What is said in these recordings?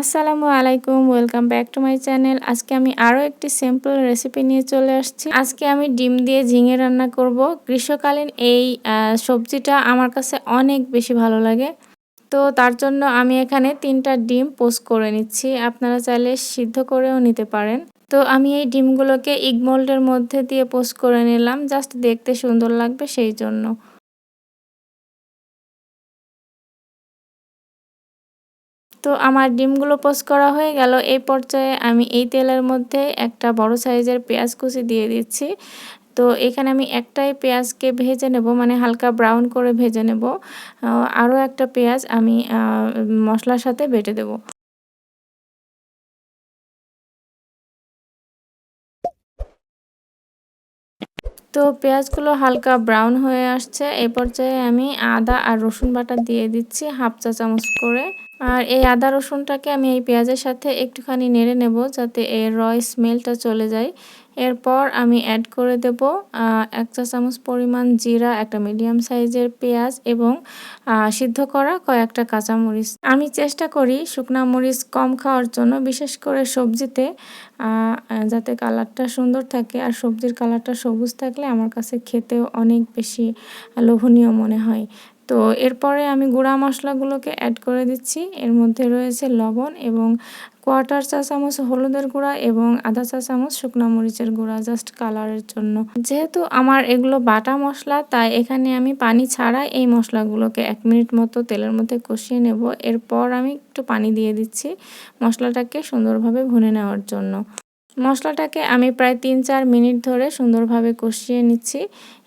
আসসালামু আলাইকুম, welcome back to my channel. আজকে আমি আরও একটি সিম্পল রেসিপি নিয়ে চলে আসছি। আজকে আমি ডিম দিয়ে ঝিঙে রান্না করব। গ্রীষ্মকালীন এই সবজিটা আমার কাছে অনেক বেশি ভালো লাগে। তো তার জন্য আমি এখানে তিনটা ডিম পোস্ট করে নিচ্ছি। আপনারা চাইলে সিদ্ধ করেও নিতে পারেন। তো আমি এই ডিমগুলোকে ইগমোল্ডের মধ্যে দিয়ে পোস্ট করে নিলাম। জাস্ট দেখতে সুন্দর লাগবে সেই জন্য। তো আমার ডিমগুলো পোস্ট করা হয়ে গেল। এই পর্যায়ে আমি এই তেলের মধ্যে একটা বড় সাইজের পেঁয়াজ কুচি দিয়ে দিচ্ছি। তো এখানে আমি একটাই পেঁয়াজকে ভেজে নেব মানে হালকা ব্রাউন করে ভেজে নেব। আরও একটা পেঁয়াজ আমি মশলার সাথে বেটে দেব। তো পেঁয়াজগুলো হালকা ব্রাউন হয়ে আসছে। এই পর্যায়ে আমি আদা আর রসুন বাটা দিয়ে দিচ্ছি, হাফ চা চামচ করে। আর এই আদা রসুনটাকে আমি এই পেঁয়াজের সাথে একটুখানি নেড়ে নেব যাতে এর রয় স্মেলটা চলে যায়। এরপর আমি অ্যাড করে দেব এক চা চামচ পরিমাণ জিরা, একটা মিডিয়াম সাইজের পেঁয়াজ এবং সিদ্ধ করা কয়েকটা কাঁচামরিচ। আমি চেষ্টা করি শুকনা মরিচ কম খাওয়ার জন্য, বিশেষ করে সবজিতে যাতে কালারটা সুন্দর থাকে। আর সবজির কালারটা সবুজ থাকলে আমার কাছে খেতেও অনেক বেশি লোভনীয় মনে হয়। তো এরপরে আমি গুঁড়া মশলাগুলোকে অ্যাড করে দিচ্ছি। এর মধ্যে রয়েছে লবণ এবং কোয়ার্টার চা চামচ হলুদের গুঁড়া এবং আধা চা চামচ শুকনো মরিচের গুঁড়া জাস্ট কালারের জন্য। যেহেতু আমার এগুলো বাটা মশলা, তাই এখানে আমি পানি ছাড়া এই মশলাগুলোকে এক মিনিট মতো তেলের মধ্যে কষিয়ে নেব। এরপর আমি একটু পানি দিয়ে দিচ্ছি মশলাটাকে সুন্দরভাবে ভুনে নেওয়ার জন্য। মশলাটাকে আমি প্রায় তিন চার মিনিট ধরে সুন্দরভাবে কষিয়ে নিচ্ছি।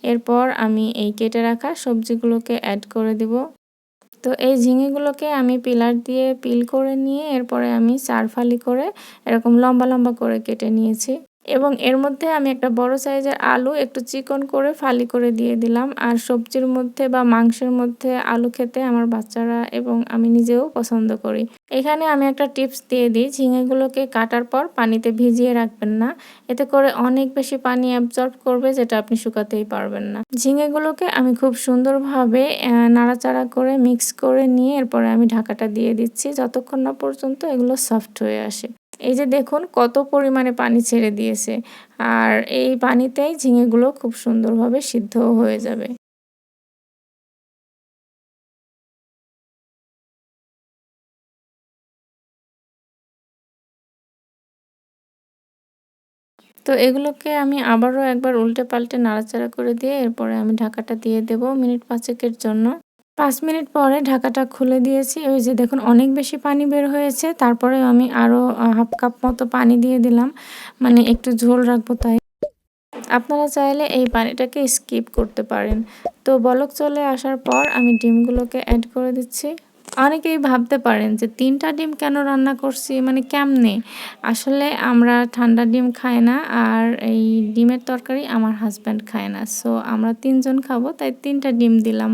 এরপর আমি এই কেটে রাখা সবজিগুলোকে অ্যাড করে দিব। তো এই ঝিঙেগুলোকে আমি পিলার দিয়ে পিল করে নিয়ে এরপরে আমি চারফালি করে এরকম লম্বা লম্বা করে কেটে নিয়েছি। এবং এর মধ্যে আমি একটা বড় সাইজের আলু একটু চিকন করে ফালি করে দিয়ে দিলাম। আর সবজির মধ্যে বা মাংসের মধ্যে আলু খেতে আমার বাচ্চারা এবং আমি নিজেও পছন্দ করি। এখানে আমি একটা টিপস দিয়ে দিই, ঝিঙেগুলোকে কাটার পর পানিতে ভিজিয়ে রাখবেন না। এতে করে অনেক বেশি পানি অ্যাবজর্ব করবে যেটা আপনি শুকাতেই পারবেন না। ঝিঙেগুলোকে আমি খুব সুন্দরভাবে নাড়াচাড়া করে মিক্স করে নিয়ে এরপরে আমি ঢাকাটা দিয়ে দিচ্ছি। যতক্ষণ না পর্যন্ত এগুলো সফট হয়ে আসে। এই যে দেখুন, কত পরিমাণে পানি ছেড়ে দিয়েছে। আর এই পানিতেই ঝিঙেগুলো খুব সুন্দরভাবে সিদ্ধ হয়ে যাবে। তো এগুলোকে আমি আবারও একবার উল্টে পাল্টে নাড়াচাড়া করে দিয়ে এরপরে আমি ঢাকাটা দিয়ে দেব মিনিট পাঁচেকের জন্য। পাঁচ মিনিট পরে ঢাকাটা খুলে দিয়েছি। ওই যে দেখুন, অনেক বেশি পানি বের হয়েছে। তারপরে আমি আরও হাফ কাপ মতো পানি দিয়ে দিলাম। মানে একটু ঝোল রাখব তাই। আপনারা চাইলে এই পানিটাকে স্কিপ করতে পারেন। তো বলক চলে আসার পর আমি ডিমগুলোকে অ্যাড করে দিচ্ছি। অনেকেই ভাবতে পারেন যে তিনটা ডিম কেন রান্না করছি? মানে কেমনে? আসলে আমরা ঠান্ডা ডিম খাই না, আর এই ডিমের তরকারি আমার হাজব্যান্ড খায় না। সো আমরা তিনজন খাব, তাই তিনটা ডিম দিলাম।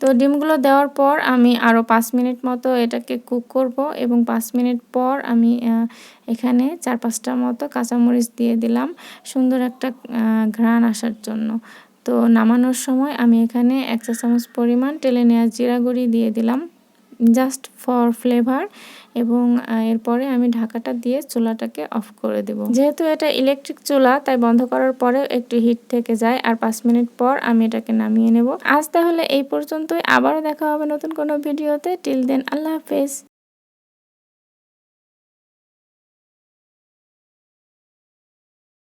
তো ডিমগুলো দেওয়ার পর আমি আরও পাঁচ মিনিট মতো এটাকে কুক করব এবং পাঁচ মিনিট পর আমি এখানে চার পাঁচটা মতো কাঁচামরিচ দিয়ে দিলাম সুন্দর একটা ঘ্রাণ আসার জন্য। তো নামানোর সময় আমি এখানে এক চা চামচ পরিমাণ টেলে নেওয়া জিরা গুঁড়ি দিয়ে দিলাম। জাস্ট ফর ফ্লেভার এবং এরপরে আমি ঢাকাটা দিয়ে চুলাটাকে অফ করে দেব। যেহেতু এটা ইলেকট্রিক চুলা, তাই বন্ধ করার পরেও একটু হিট থেকে যায়। আর পাঁচ মিনিট পর আমি এটাকে নামিয়ে নেব। আজ তাহলে এই পর্যন্তই। আবারও দেখা হবে নতুন কোনো ভিডিওতে। টিল দেন আল্লাহ হাফেজ।